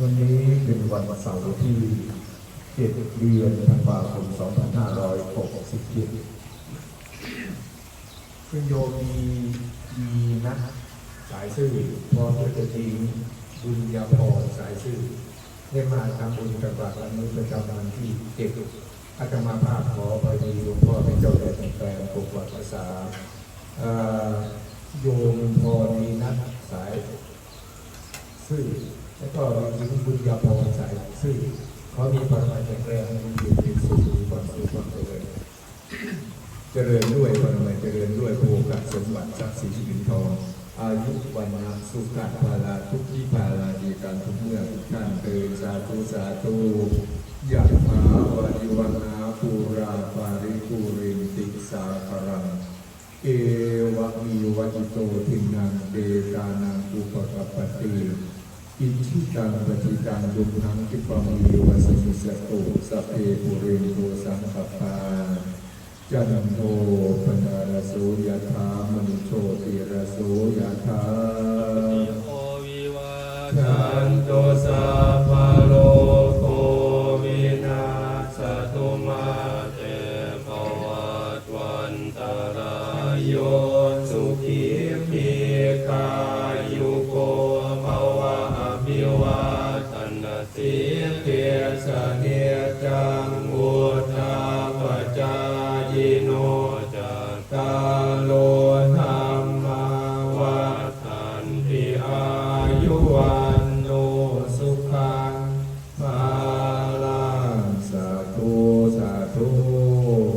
วันนี้เป็นวันเสาร์ที่ 7 เดือนธันวาคม 2567คุณโยมีมีนักสายซื่อพร้อมด้วยตัวจริงบุญญาพรสายซื่อได้มาทำบุญกับวัดวันนี้ประจำวันที่เจ็ดอาตมาภาพขอไปดีหลวงพ่อเป็นเจ้าแดนแปลงปกวัดภาษาโยมพรมีนักสายซื่อ ก็หญิงบุญญาพรสายซื่อเขามีความหมายแข็งแรงมีอยู่มีสุขมีความสุขความเจริญเจริญด้วยความหมายเจริญด้วยโภคสมบัติทรัพย์สินเงินทอง อายุวันนะสุขะภาลาทุกที่ภาลาดีการทุกเมื่อทุกท่านเตินสาธุสาธุยะถาวาริวันาภูราปาริภูรินติสาครังเอวะมีวัจิโตทินังเดกานังอุปกปปติ อิชิกังปฏิกังดุพังกิปะมีวสมิสตุสัพเพปุเรนโตสังขปาจันโทปนารโสยถามนุโชติรโสยถา เตียสเนจังวุธาปจายิโน